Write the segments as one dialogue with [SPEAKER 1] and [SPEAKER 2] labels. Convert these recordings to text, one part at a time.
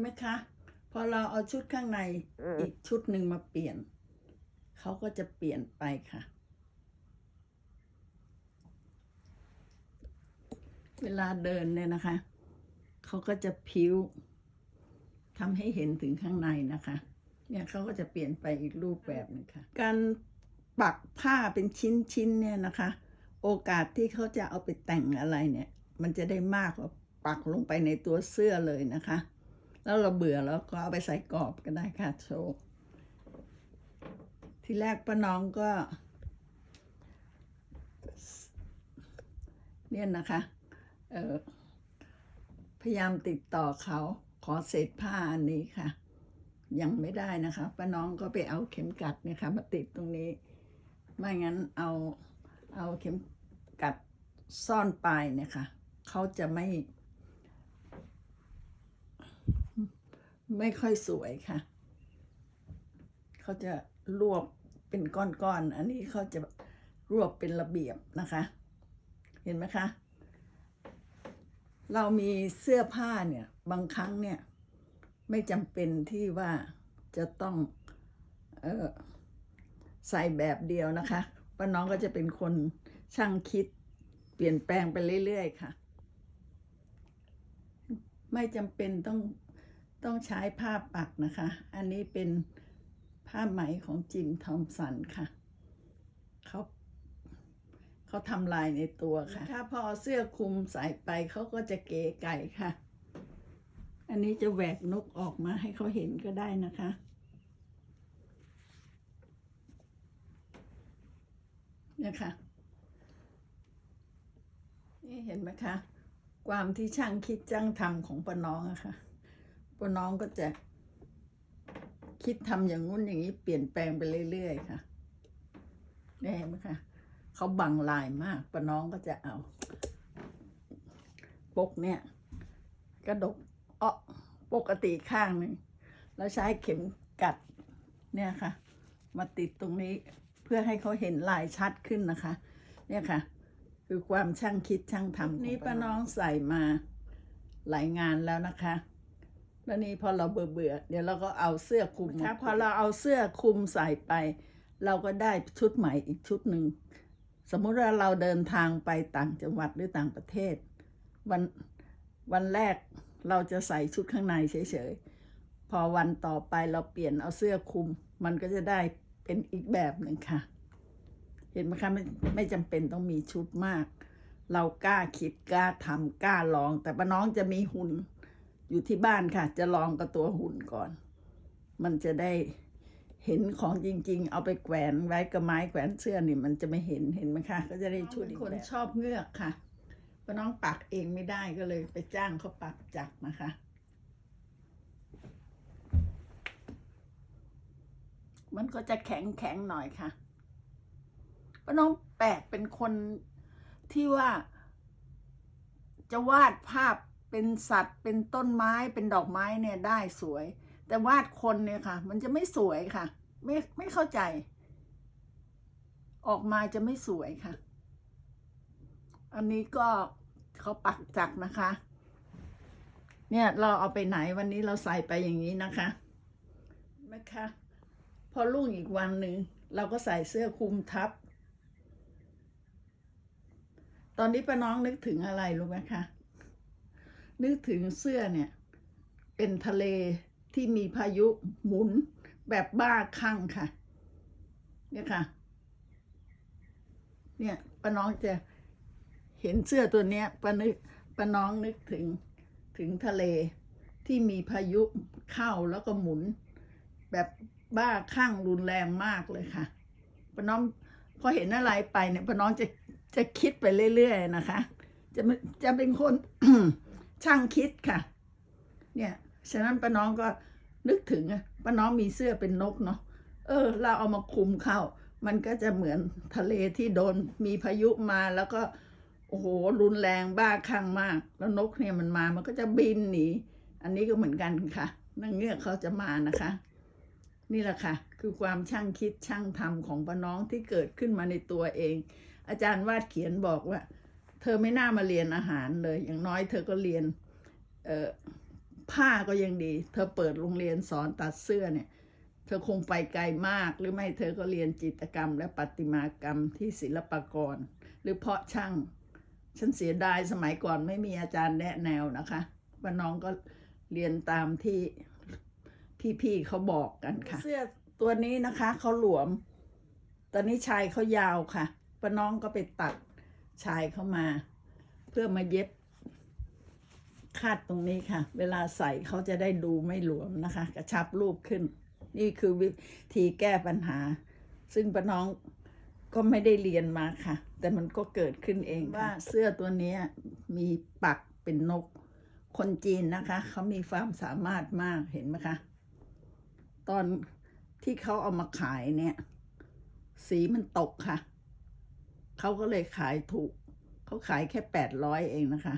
[SPEAKER 1] ไหมคะ พอเราเอาชุดข้างในอีกชุดหนึ่งมาเปลี่ยน เขาก็จะเปลี่ยนไปค่ะ เวลาเดินเนี่ยนะคะ เขาก็จะพิ้วทำให้เห็นถึงข้างในนะคะ เนี่ยเขาก็จะเปลี่ยนไปอีกรูปแบบหนึงค่ะ การปักผ้าเป็นชิ้นๆเนี่ยนะคะ โอกาสที่เขาจะเอาไปแต่งอะไรเนี่ย มันจะได้มากกว่าปักลงไปในตัวเสื้อเลยนะคะ แล้วเราเบื่อแล้วก็เอาไปใส่กรอบก็ได้ค่ะโชว์ที่แรกป้าน้องก็ เนี่ยนะคะเออพยายามติดต่อเขาขอเศษผ้าอันนี้ค่ะ ยังไม่ได้นะคะป้าน้องก็ไปเอาเข็มกัดเนี่ยค่ะมาติดตรงนี้ ไม่งั้นเอาเอาเข็มกัดซ่อนปลายเนี่ยค่ะเขาจะไม่ ไม่ค่อยสวยค่ะ เขาจะรวบเป็นก้อนๆ อันนี้เขาจะรวบเป็นระเบียบนะคะ เห็นไหมคะ เรามีเสื้อผ้าเนี่ย บางครั้งเนี่ย ไม่จำเป็นที่ว่าจะต้องออใส่แบบเดียวนะคะป้าน้องก็จะเป็นคนช่างคิดเปลี่ยนแปลงไปเรื่อยๆค่ะ ไม่จำเป็นต้อง ต้องใช้ผ้าปักนะคะ อันนี้เป็นผ้าไหมของจิมทอมสันค่ะ เขาเขาทำลายในตัวค่ะ ถ้าพอเสื้อคลุมใส่ไปเขาก็จะเก๋ไก่ค่ะ อันนี้จะแหวกนกออกมาให้เขาเห็นก็ได้นะคะเนี่ยค่ะนี่เห็นไหมคะ ความที่ช่างคิดจ้างทำของป้าน้องอะค่ะ ป้าน้องก็จะ คิดทำอย่างงู้นอย่างนี้เปลี่ยนแปลงไปเรื่อยๆค่ะนี่ไหมคะเขาบังลายมากป้าน้องก็จะเอาปกเนี่ย กระดกอ้อปกติข้างหนึ่งแล้วใช้เข็มกัดเนี่ยค่ะ มาติดตรงนี้เพื่อให้เขาเห็นลายชัดขึ้นนะคะ เนี่ยค่ะ คือความช่างคิดช่างทำนี้ป้าน้องใส่มาหลายงานแล้วนะคะ แล้วนี่พอเราเบื่อเบื่อๆเดี๋ยวเราก็เอาเสื้อคลุมครับพอเราเอาเสื้อคลุมใส่ไป เราก็ได้ชุดใหม่อีกชุดหนึ่งสมมุติว่าเราเดินทางไปต่างจังหวัดหรือต่างประเทศ วันวันแรกเราจะใส่ชุดข้างในเฉยๆ พอวันต่อไปเราเปลี่ยนเอาเสื้อคลุม มันก็จะได้เป็นอีกแบบหนึ่งค่ะ เห็นไหมคะไม่ไม่จำเป็นต้องมีชุดมาก เรากล้าคิดกล้าทำกล้าลอง แต่ป้าน้องจะมีหุ่น อยู่ที่บ้านค่ะ จะลองกับตัวหุ่นก่อน มันจะได้เห็นของจริง ๆ เอาไปแขวนไว้กับไม้แขวนเสื้อนี่มันจะไม่เห็นเห็นไหมคะ ก็จะได้ชุดอีกแบบคนชอบเงือกค่ะป้าน้องปักเองไม่ได้ก็เลยไปจ้างเขาปักจักรนะคะ มันก็จะแข็งแข็งๆหน่อยค่ะป้าน้องแปลกเป็นคนที่ว่าจะวาดภาพ เป็นสัตว์ เป็นต้นไม้ เป็นดอกไม้เนี่ยได้สวย แต่วาดคนเนี่ยค่ะ มันจะไม่สวยค่ะ ไม่ไม่เข้าใจ ออกมาจะไม่สวยค่ะ อันนี้ก็เขาปักจักรนะคะ เนี่ยเราเอาไปไหนวันนี้เราใส่ไปอย่างนี้นะคะนะคะ พอรุ่งอีกวันหนึ่งเราก็ใส่เสื้อคลุมทับ ตอนนี้ป้าน้องนึกถึงอะไรรู้ไหมคะ นึกถึงเสื้อเนี่ย เป็นทะเลที่มีพายุหมุนแบบบ้าคลั่งค่ะ เนี่ยค่ะ เนี่ยป้าน้องจะเห็นเสื้อตัวเนี้ยป้านึกป้าน้องนึกถึงถึงทะเลที่มีพายุเข้าแล้วก็หมุน แบบบ้าคลั่งรุนแรงมากเลยค่ะป้าน้องพอเห็นอะไรไปเนี่ยป้าน้องจะจะคิดไปเรื่อยๆนะคะ จะจะเป็นคน ช่างคิดค่ะ เนี่ยฉะนั้นป้าน้องก็นึกถึงอะป้าน้องมีเสื้อเป็นนกเนาะเออ เราเอามาคลุมเข้า มันก็จะเหมือนทะเลที่โดนมีพายุมาแล้วก็ โอ้โหรุนแรงบ้าคลั่งมาก แล้วนกเนี่ยมันมามันก็จะบินหนีอันนี้ก็เหมือนกันค่ะนางเงือกเขาจะมานะคะ นี่แหละค่ะ คือความช่างคิดช่างทำของป้าน้องที่เกิดขึ้นมาในตัวเอง อาจารย์วาดเขียนบอกว่า เธอไม่น่ามาเรียนอาหารเลย อย่างน้อยเธอก็เรียนเออผ้าก็ยังดี เธอเปิดโรงเรียนสอนตัดเสื้อเนี่ย เธอคงไปไกลมากหรือไม่เธอก็เรียนจิตรกรรม และประติมากรรมที่ศิลปากร หรือเพาะช่าง ฉันเสียดายสมัยก่อนไม่มีอาจารย์แนะแนวนะคะว่าน้องก็เรียนตามที่พี่ๆเขาบอกกันค่ะ เสื้อตัวนี้นะคะเขาหลวม ตอนนี้ชายเขายาวค่ะป้าน้องก็ไปตัด ชายเข้ามา เพื่อมาเย็บคาดตรงนี้ค่ะ เวลาใส่เขาจะได้ดูไม่หลวมนะคะ กระชับรูปขึ้น นี่คือวิธีแก้ปัญหา ซึ่งป้าน้องก็ไม่ได้เรียนมาค่ะ แต่มันก็เกิดขึ้นเองว่าเสื้อตัวเนี้ยมีปักเป็นนก คนจีนนะคะ เขามีความสามารถมากเห็นไหมคะ ตอนที่เขาเอามาขายเนี่ย สีมันตกค่ะ เขาก็เลยขายถูก เขาขายแค่แปดร้อยเองนะคะ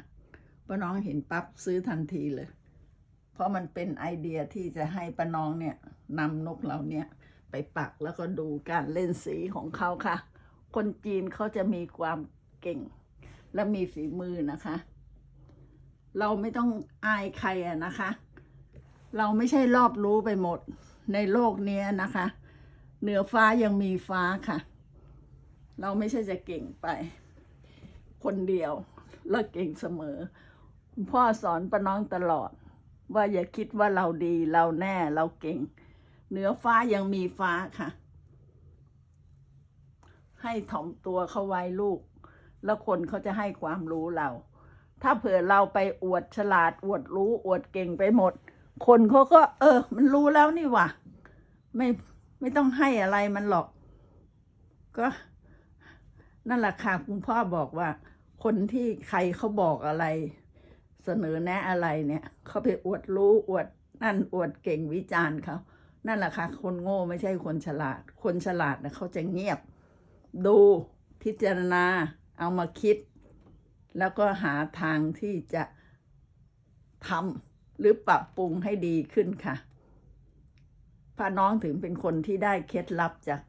[SPEAKER 1] ป้าน้องเห็นปั๊บซื้อทันทีเลย เพราะมันเป็นไอเดียที่จะให้ป้าน้องเนี่ยนำนกเหล่าเนี้ยไปปักแล้วก็ดูการเล่นสีของเขาค่ะ คนจีนเขาจะมีความเก่ง และมีฝีมือนะคะ เราไม่ต้องอายใครอะนะคะ เราไม่ใช่รอบรู้ไปหมดในโลกนี้นะคะ เหนือฟ้ายังมีฟ้าค่ะ เราไม่ใช่จะเก่งไป คนเดียวเราเก่งเสมอ พ่อสอนป้าน้องตลอด ว่าอย่าคิดว่าเราดีเราแน่เราเก่ง เหนือฟ้ายังมีฟ้าค่ะ ให้ถ่อมตัวเขาไว้ลูก แล้วคนเขาจะให้ความรู้เรา ถ้าเผื่อเราไปอวดฉลาดอวดรู้อวดเก่งไปหมด คนเขาก็ เออ มันรู้แล้วนี่ว่าไม่ไม่ต้องให้อะไรมันหรอก ก็ นั่นแหละค่ะคุณพ่อบอกว่า คนที่ใครเขาบอกอะไร เสนอแนะอะไรเนี่ยเขาไปอวดรู้อวดนั่นอวดเก่งวิจารณ์เขานั่นแหละค่ะ คนโง่ไม่ใช่คนฉลาด คนฉลาดนะเขาจะเงียบ ดูพิจารณาเอามาคิด แล้วก็หาทางที่จะทำหรือปรับปรุงให้ดีขึ้นค่ะพาน้องถึงเป็นคนที่ได้เคล็ดลับจาก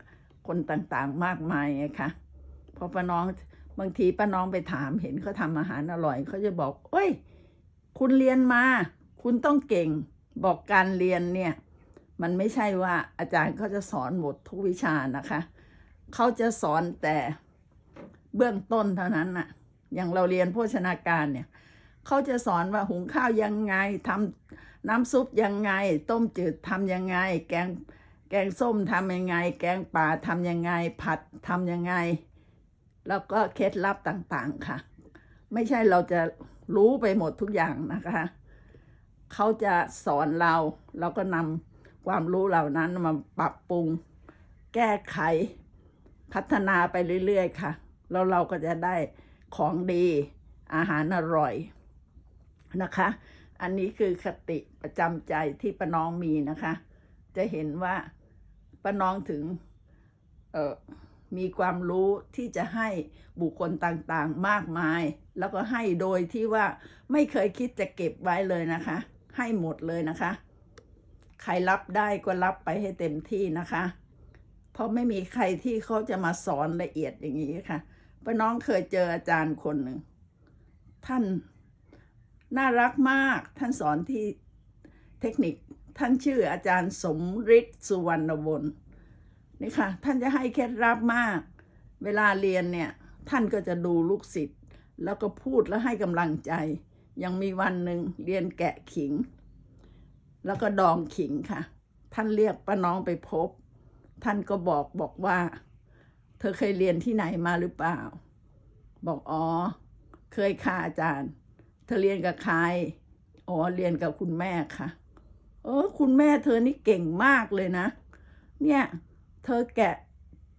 [SPEAKER 1] คนต่างๆมากมายไงคะ พราะป้าน้องบางทีป้าน้องไปถามเห็นเขาทำอาหารอร่อยเขาจะบอกเอ้ย คุณเรียนมา คุณต้องเก่ง บอกการเรียนเนี่ย มันไม่ใช่ว่าอาจารย์เขาจะสอนหมดทุกวิชานะคะเขาจะสอนแต่เบื้องต้นเท่านั้นน่ะ อย่างเราเรียนโภชนาการเนี่ยเขาจะสอนว่าหุงข้าวยังไงทำน้ำซุปยังไง ต้มจืดทำยังไง แกงแกงส้มทำยังไง แกงป่าทำยังไง ผัดทำยังไง แล้วก็เคล็ดลับต่างๆค่ะ ไม่ใช่เราจะรู้ไปหมดทุกอย่างนะคะ เขาจะสอนเราเราก็นำความรู้เหล่านั้นมาปรับปรุง แก้ไข พัฒนาไปเรื่อยๆค่ะ แล้วเราก็จะได้ของดีอาหารอร่อยนะคะ อันนี้คือคติประจำใจที่ป้าน้องมีนะคะ จะเห็นว่าป้าน้องถึง เอ่อ มีความรู้ที่จะให้บุคคลต่างๆมากมาย แล้วก็ให้โดยที่ว่าไม่เคยคิดจะเก็บไว้เลยนะคะ ให้หมดเลยนะคะ ใครรับได้ก็รับไปให้เต็มที่นะคะ เพราะไม่มีใครที่เขาจะมาสอนละเอียดอย่างนี้ค่ะป้าน้องเคยเจออาจารย์คนหนึ่ง ท่านน่ารักมาก ท่านสอนที่เทคนิค ท่านชื่ออาจารย์สมฤทธิ์สุวรรณวงศ์ นี่ค่ะ ท่านจะให้เคล็ดลับมาก เวลาเรียนเนี่ย ท่านก็จะดูลูกศิษย์แล้วก็พูดแล้วให้กำลังใจ ยังมีวันหนึ่งเรียนแกะขิง แล้วก็ดองขิงค่ะ ท่านเรียกป้าน้องไปพบ ท่านก็บอกบอกว่า เธอเคยเรียนที่ไหนมาหรือเปล่า บอกอ๋อ เคยค่ะอาจารย์ เธอเรียนกับใคร อ๋อ เรียนกับคุณแม่ค่ะ เออ คุณแม่เธอนี่เก่งมากเลยนะ เนี่ย เธอแกะ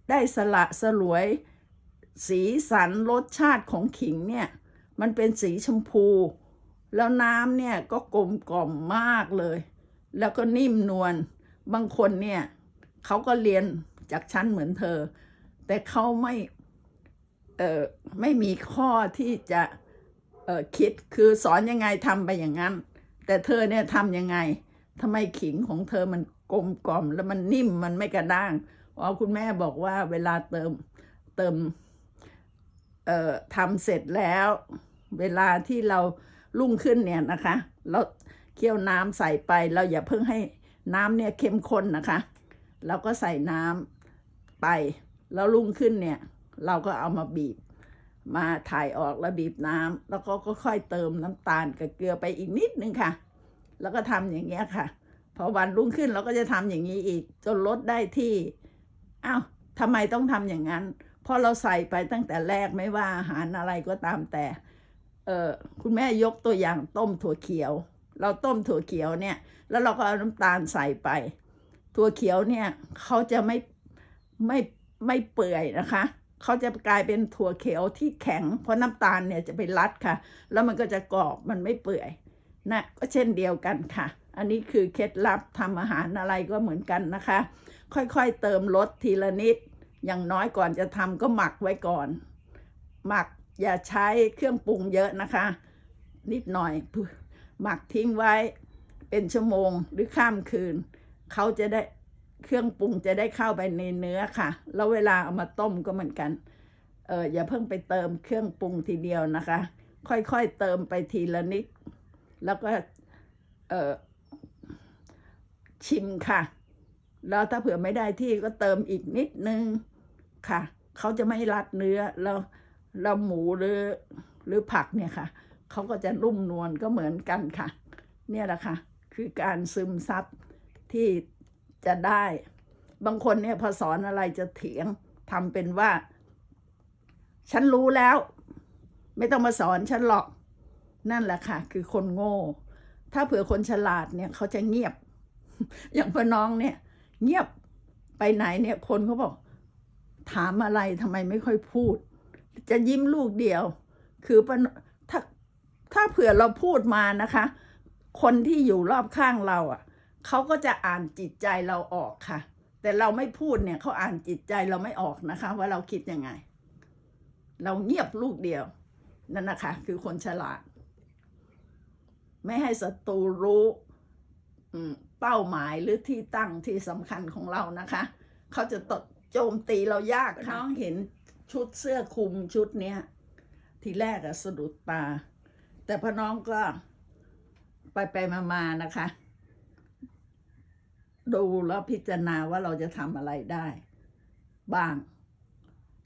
[SPEAKER 1] ได้สละสลวย สีสันรสชาติของขิงเนี่ย มันเป็นสีชมพู แล้วน้ำเนี่ยก็กลมกล่อมมากเลย แล้วก็นิ่มนวลบางคนเนี่ยเขาก็เรียนจากชั้นเหมือนเธอ แต่เขาไม่เออไม่มีข้อที่จะเออคิดคือสอนยังไงทำไปอย่างนั้น แต่เธอเนี่ยทำยังไงทำไมขิงของเธอมัน กลมกล่อมแล้วมันนิ่มมันไม่กระด้างอ๋อคุณแม่บอกว่าเวลาเติมเติมเอ่อทำเสร็จแล้ว เวลาที่เรารุ่งขึ้นเนี่ยนะคะแล้วเคี่ยวน้ำใส่ไปเราอย่าเพิ่งให้น้ำเนี่ยเข้มข้นนะคะเราก็ใส่น้ำไป แล้วรุ่งขึ้นเนี่ย เราก็เอามาบีบ มาถ่ายออกแล้วบีบน้ำแล้วก็ค่อยๆเติมน้ำตาลกับเกลือไปอีกนิดนึงค่ะ แล้วก็ทำอย่างเงี้ยค่ะ พอวันรุ่งขึ้นเราก็จะทำอย่างนี้อีก จนลดได้ที่อ้าวทำไมต้องทำอย่างนั้นเพราะเราใส่ไปตั้งแต่แรกไม่ว่าอาหารอะไรก็ตามแต่เออคุณแม่ยกตัวอย่างต้มถั่วเขียว เราต้มถั่วเขียวเนี่ย แล้วเราก็เอาน้ำตาลใส่ไป ถั่วเขียวเนี่ยเขาจะไม่ไม่ไม่เปื่อยนะคะเขาจะกลายเป็นถั่วเขียวที่แข็ง เพราะน้ำตาลเนี่ยจะไปรัดค่ะ แล้วมันก็จะกรอบมันไม่เปื่อยนะก็เช่นเดียวกันค่ะ อันนี้คือเคล็ดลับทำอาหารอะไรก็เหมือนกันนะคะ ค่อยๆเติมรสทีละนิด อย่างน้อยก่อนจะทำก็หมักไว้ก่อน หมักอย่าใช้เครื่องปรุงเยอะนะคะ นิดหน่อย หมักทิ้งไว้เป็นชั่วโมงหรือข้ามคืน เขาจะได้เครื่องปรุงจะได้เข้าไปในเนื้อค่ะ แล้วเวลาเอามาต้มก็เหมือนกัน เอออย่าเพิ่งไปเติมเครื่องปรุงทีเดียวนะคะ ค่อยๆเติมไปทีละนิด แล้วก็ เออ ชิมค่ะ แล้วถ้าเผื่อไม่ได้ที่ก็เติมอีกนิดนึงค่ะ เขาจะไม่รัดเนื้อแล้วแล้วหมูหรือหรือผักเนี่ยค่ะ เขาก็จะนุ่มนวลก็เหมือนกันค่ะ เนี่ยแหละค่ะ คือการซึมซับที่จะได้ บางคนเนี่ยพอสอนอะไรจะเถียงทำเป็นว่า ฉันรู้แล้ว ไม่ต้องมาสอนฉันหรอก นั่นแหละค่ะ คือคนโง่ ถ้าเผื่อคนฉลาดเนี่ยเขาจะเงียบ อย่างพ่อน้องเนี่ย เงียบไปไหนเนี่ย คนเขาบอก ถามอะไรทำไมไม่ค่อยพูด จะยิ้มลูกเดียว คือป้าถ้าถ้าเผื่อเราพูดมานะคะ คนที่อยู่รอบข้างเราอะเขาก็จะอ่านจิตใจเราออกค่ะ แต่เราไม่พูดเนี่ยเขาอ่านจิตใจเราไม่ออกนะคะ ว่าเราคิดยังไง เราเงียบลูกเดียวนั่นนะคะ คือคนฉลาด ไม่ให้ศัตรูรู้อืม เป้าหมายหรือที่ตั้งที่สำคัญของเรานะคะ เขาจะตดโจมตีเรายากค่ะน้องเห็นชุดเสื้อคลุมชุดเนี้ย ทีแรกอะสะดุดตา แต่พอน้องก็ไปไปมามานะคะ ดูแล้วพิจารณาว่าเราจะทำอะไรได้ บ้าง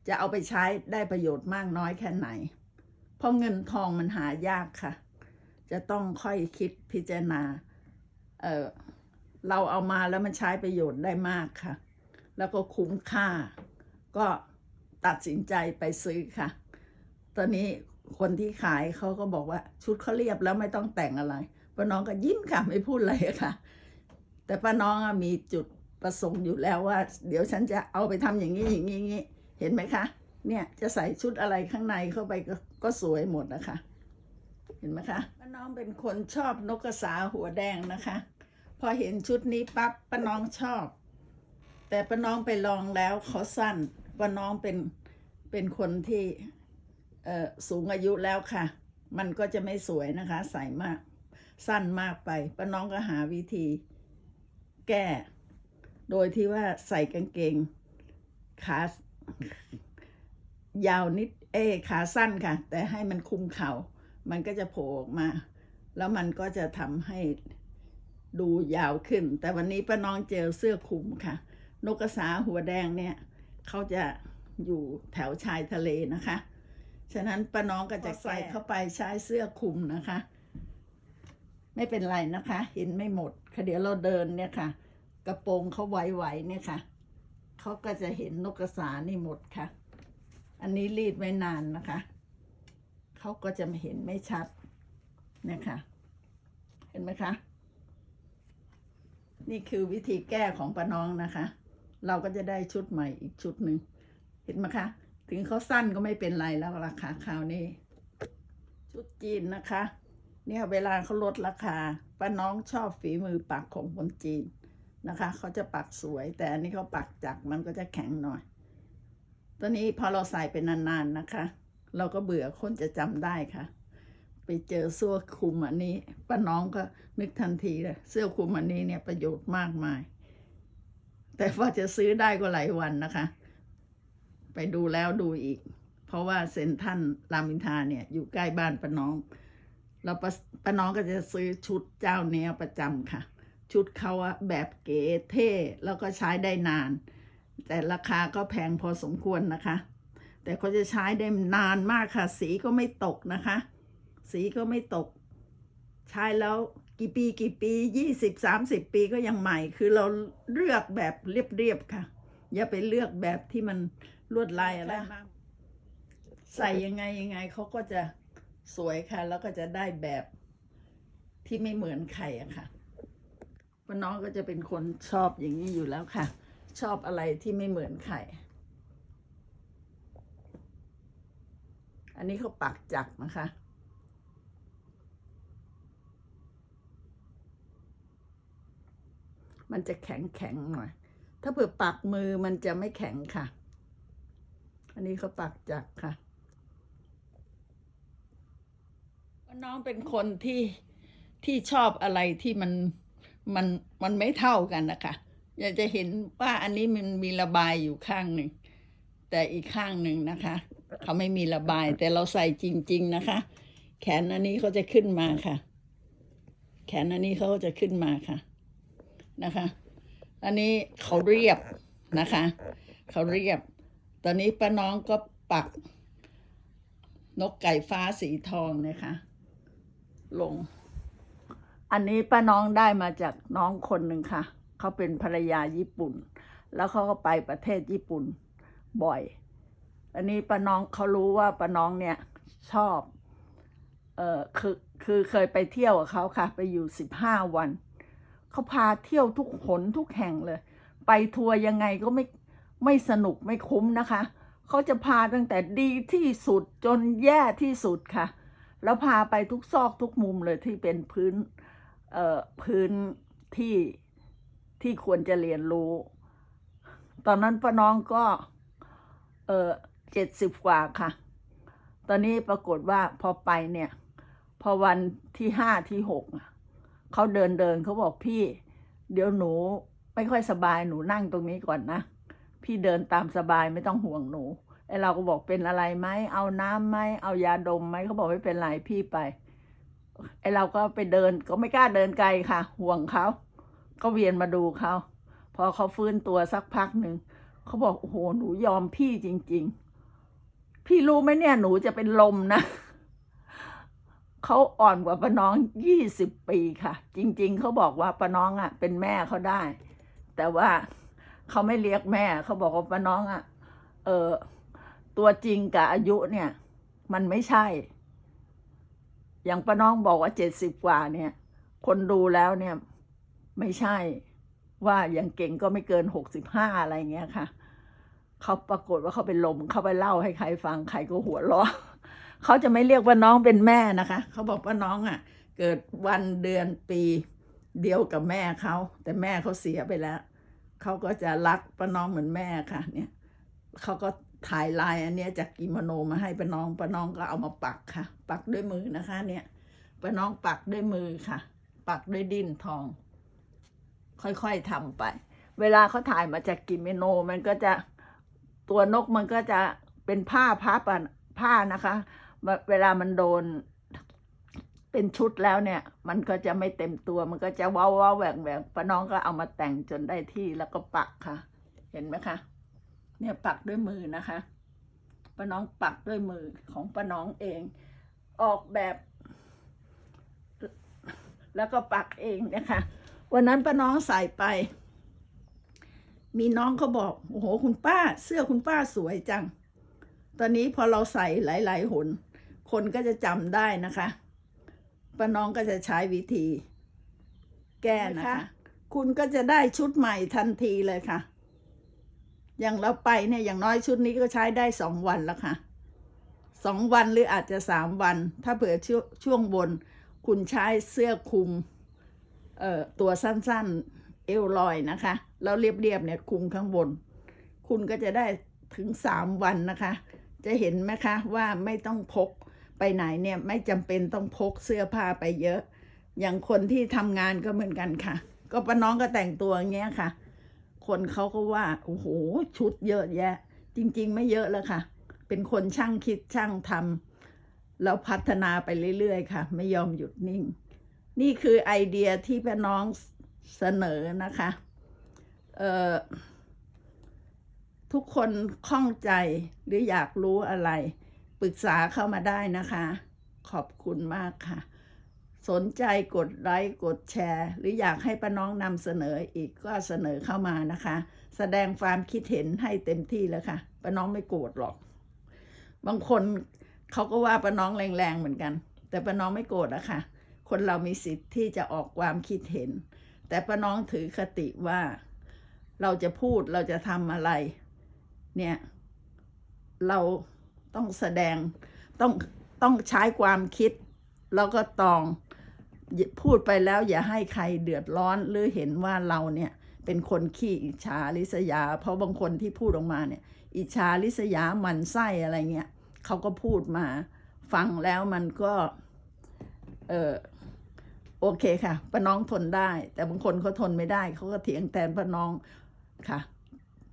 [SPEAKER 1] จะเอาไปใช้ได้ประโยชน์มากน้อยแค่ไหน เพราะเงินทองมันหายากค่ะ จะต้องค่อยคิดพิจารณา เออ เราเอามาแล้วมันใช้ประโยชน์ได้มากค่ะ แล้วก็คุ้มค่า ก็ตัดสินใจไปซื้อค่ะ ตอนนี้คนที่ขายเขาก็บอกว่าชุดเขาเรียบแล้วไม่ต้องแต่งอะไรป้าน้องก็ยิ้มค่ะไม่พูดอะไรค่ะ แต่ป้าน้องมีจุดประสงค์อยู่แล้วว่า เดี๋ยวฉันจะเอาไปทำอย่างนี้อย่างนี้อย่างนี้เห็นไหมคะ เนี่ยจะใส่ชุดอะไรข้างในเข้าไปก็ก็สวยหมดนะคะ เห็นไหมคะป้าน้องเป็นคนชอบนกกระสาหัวแดงนะคะ พอเห็นชุดนี้ปั๊บป้าน้องชอบ แต่ป้าน้องไปลองแล้วเขาสั้นป้าน้องเป็นเป็นคนที่สูงอายุแล้วค่ะ มันก็จะไม่สวยนะคะ ใส่มาก สั้นมากไปป้าน้องก็หาวิธีแก้ โดยที่ว่าใส่กางเกง ขายาวนิด เอขาสั้นค่ะ แต่ให้มันคุมเขา่ามันก็จะโผล่ออกมา แล้วมันก็จะทำให้ ดูยาวขึ้น แต่วันนี้ป้าน้องเจอเสื้อคลุมค่ะ นกกระสาหัวแดงเนี่ยเขาจะอยู่แถวชายทะเลนะคะ ฉะนั้นป้าน้องก็จะใส่เข้าไปใช้เสื้อคลุมนะคะ ไม่เป็นไรนะคะ เห็นไม่หมดค่ะเดี๋ยวเราเดินเนี่ยค่ะ กระโปรงเขาไหวๆเนี่ยค่ะเขาก็จะเห็นนกกระสานี่หมดค่ะ อันนี้รีดไว้นานนะคะ เขาก็จะเห็นไม่ชัดเนี่ยค่ะเห็นไหมคะ นี่คือวิธีแก้ของป้าน้องนะคะ เราก็จะได้ชุดใหม่อีกชุดหนึ่งเห็นไหมคะ ถึงเขาสั้นก็ไม่เป็นไรแล้วราคาคราวนี้ ชุดจีนนะคะ เนี่ยเวลาเขาลดราคาป้าน้องชอบฝีมือปักของคนจีนนะคะเขาจะปักสวย แต่อันนี้เขาปักจักมันก็จะแข็งหน่อยตอนนี้พอเราใส่เป็นนานๆนะคะ เราก็เบื่อคนจะจำได้ค่ะ ไปเจอเสื้อคลุมอันนี้ป้าน้องก็นึกทันทีเลยเสื้อคลุมอันนี้เนี่ยประโยชน์มากมาย แต่ว่าจะซื้อได้ก็หลายวันนะคะ ไปดูแล้วดูอีก เพราะว่าเซนทรันรามอินทาเนี่ยอยู่ใกล้บ้านป้าน้องแล้วป้าป้าน้องก็จะซื้อชุดเจ้าเนี้ยประจำค่ะ ชุดเขาอะแบบเก๋เท่แล้วก็ใช้ได้นาน แต่ราคาก็แพงพอสมควรนะคะ แต่เขาจะใช้ได้นานมากค่ะ สีก็ไม่ตกนะคะ สีก็ไม่ตก ใช้แล้วกี่ปีกี่ปียี่สิบสามสิบปีก็ยังใหม่ คือเราเลือกแบบเรียบๆค่ะ อย่าไปเลือกแบบที่มันลวดลายอะไรมากใส่ยังไงยังไงเขาก็จะสวยค่ะ แล้วก็จะได้แบบที่ไม่เหมือนใครอะค่ะป้าน้องก็จะเป็นคนชอบอย่างนี้อยู่แล้วค่ะ ชอบอะไรที่ไม่เหมือนใครอันนี้เขาปักจักรนะคะ มันจะแข็งแข็งๆหน่อย ถ้าเผื่อปักมือมันจะไม่แข็งค่ะ อันนี้เขาปักจักรค่ะ น้องเป็นคนที่ที่ชอบอะไรที่มันมันมันไม่เท่ากันนะคะอยากจะเห็นว่าอันนี้มันมีระบายอยู่ข้างหนึ่ง แต่อีกข้างหนึ่งนะคะ เขาไม่มีระบายแต่เราใส่จริง ๆนะคะ แขนอันนี้เขาจะขึ้นมาค่ะ แขนอันนี้เขาจะขึ้นมาค่ะ นะคะ อันนี้เขาเรียบนะคะ เขาเรียบ ตอนนี้ป้าน้องก็ปัก นกไก่ฟ้าสีทองนะคะ ลง อันนี้ป้าน้องได้มาจากน้องคนหนึ่งค่ะ เขาเป็นภรรยาญี่ปุ่น แล้วเขาก็ไปประเทศญี่ปุ่นบ่อย อันนี้ป้าน้องเขารู้ว่าป้าน้องเนี่ยชอบ เออคือคือเคยไปเที่ยวกับเขาค่ะ ไปอยู่สิบห้าวัน เขาพาเที่ยวทุกหนทุกแห่งเลย ไปทัวร์ยังไงก็ไม่ไม่สนุกไม่คุ้มนะคะ เขาจะพาตั้งแต่ดีที่สุดจนแย่ที่สุดค่ะ แล้วพาไปทุกซอกทุกมุมเลยที่เป็นพื้นเอ่อพื้นที่ที่ควรจะเรียนรู้ ตอนนั้นป้าน้องก็เออเจ็ดสิบกว่าค่ะ ตอนนี้ปรากฏว่าพอไปเนี่ย พอวันที่ห้าที่หกอะ เขาเดินเดินเขาบอกพี่ เดี๋ยวหนูไม่ค่อยสบายหนูนั่งตรงนี้ก่อนนะ พี่เดินตามสบายไม่ต้องห่วงหนูไอเราก็บอกเป็นอะไรไหมเอาน้ำไหมเอายาดมไหมเขาบอกไม่เป็นไรพี่ไปไอเราก็ไปเดินก็ไม่กล้าเดินไกลค่ะ ห่วงเขาก็เวียนมาดูเขาพอเขาฟื้นตัวสักพักหนึ่งเขาบอกโอ้โหหนูยอมพี่จริง ๆ พี่รู้ไหมเนี่ยหนูจะเป็นลมนะ เขาอ่อนกว่าป้าน้องยี่สิบปีค่ะ จริง ๆเขาบอกว่าป้าน้องอะ เป็นแม่เขาได้ แต่ว่าเขาไม่เรียกแม่เขาบอกว่าป้าน้องอะ เออตัวจริงกับอายุเนี่ย มันไม่ใช่ อย่างป้าน้องบอกว่าเจ็ดสิบกว่าเนี่ย คนดูแล้วเนี่ย ไม่ใช่ว่าอย่างเก่งก็ไม่เกินหกสิบห้าอะไรเงี้ยค่ะเขาปรากฏว่าเขาเป็นลมเขาไปเล่าให้ใครฟังใครก็หัวเราะ เขาจะไม่เรียกว่าน้องเป็นแม่นะคะ เขาบอกว่าน้องอะ เกิดวันเดือนปีเดียวกับแม่เขา แต่แม่เขาเสียไปแล้ว เขาก็จะรักป้าน้องเหมือนแม่ค่ะ เนี่ยเขาก็ถ่ายลายอันเนี้ยจากกิโมโนมาให้ป้าน้องป้าน้องก็เอามาปักค่ะ ปักด้วยมือนะคะ เนี่ยป้าน้องปักด้วยมือค่ะ ปักด้วยดินทอง ค่อยๆทำไป เวลาเขาถ่ายมาจากกิโมโนมันก็จะตัวนกมันก็จะเป็นผ้าพับอะผ้านะคะ เวลามันโดน เป็นชุดแล้วเนี่ย มันก็จะไม่เต็มตัวมันก็จะว้าวว้าแหวกแหวกป้าน้องก็เอามาแต่งจนได้ที่แล้วก็ปักค่ะ เห็นไหมคะ เนี่ยปักด้วยมือนะคะป้าน้องปักด้วยมือของป้าน้องเอง ออกแบบ แล้วก็ปักเองนะคะวันนั้นป้าน้องใส่ไป มีน้องเขาบอก โอ้โห คุณป้า เสื้อคุณป้าสวยจัง ตอนนี้พอเราใส่หลาย ๆ หน คนก็จะจำได้นะคะป้าน้องก็จะใช้วิธี แก้นะคะ คุณก็จะได้ชุดใหม่ทันทีเลยค่ะ อย่างเราไปเนี่ยอย่างน้อยชุดนี้ก็ใช้ได้สองวันแล้วค่ะสองวันหรืออาจจะสามวัน ถ้าเผื่อช่วช่วงบน คุณใช้เสื้อคลุมเอ่อตัวสั้นๆ เอวลอยนะคะ แล้วเรียบๆเนี่ยคลุมข้างบน คุณก็จะได้ถึงสามวันนะคะ จะเห็นไหมคะว่าไม่ต้องพก ไปไหนเนี่ยไม่จำเป็นต้องพกเสื้อผ้าไปเยอะ อย่างคนที่ทำงานก็เหมือนกันค่ะ ก็ป้าน้องก็แต่งตัวอย่างเงี้ยค่ะ คนเขาก็ว่าโอ้โหชุดเยอะแยะ จริง ๆ ไม่เยอะแล้วค่ะ เป็นคนช่างคิดช่างทแล้วพัฒนาไปเรื่อยๆค่ะ ไม่ยอมหยุดนิ่ง นี่คือไอเดียที่ป้าน้องเสนอนะคะเอ่อทุกคนข้องใจหรืออยากรู้อะไร ปรึกษาเข้ามาได้นะคะ ขอบคุณมากค่ะ สนใจกดไลค์กดแชร์ หรืออยากให้ป้าน้องนำเสนออีกก็เสนอเข้ามานะคะ แสดงความคิดเห็นให้เต็มที่แล้วค่ะป้าน้องไม่โกรธหรอก บางคนเขาก็ว่าป้าน้องแรงๆเหมือนกัน แต่ป้าน้องไม่โกรธอะคะ คนเรามีสิทธิ์ที่จะออกความคิดเห็น แต่ป้าน้องถือคติว่า เราจะพูดเราจะทำอะไร เนี่ย เรา ต้องแสดงต้องต้องใช้ความคิด แล้วก็ตองพูดไปแล้วอย่าให้ใครเดือดร้อนหรือเห็นว่าเราเนี่ยเป็นคนขี้อิจฉาริษยา เพราะบางคนที่พูดออกมาเนี่ย อิจฉาริษยามันไส้อะไรเงี้ยเขาก็พูดมา ฟังแล้วมันก็เออโอเคค่ะป้าน้องทนได้ แต่บางคนเขาทนไม่ได้เขาก็เถียงแทนป้าน้องค่ะ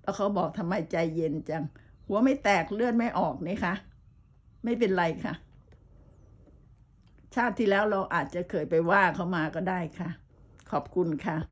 [SPEAKER 1] แล้วเขาบอกทำไมใจเย็นจัง หัวไม่แตกเลือดไม่ออกนี่คะไม่เป็นไรค่ะ ชาติที่แล้วเราอาจจะเคยไปว่าเขามาก็ได้ค่ะ ขอบคุณค่ะ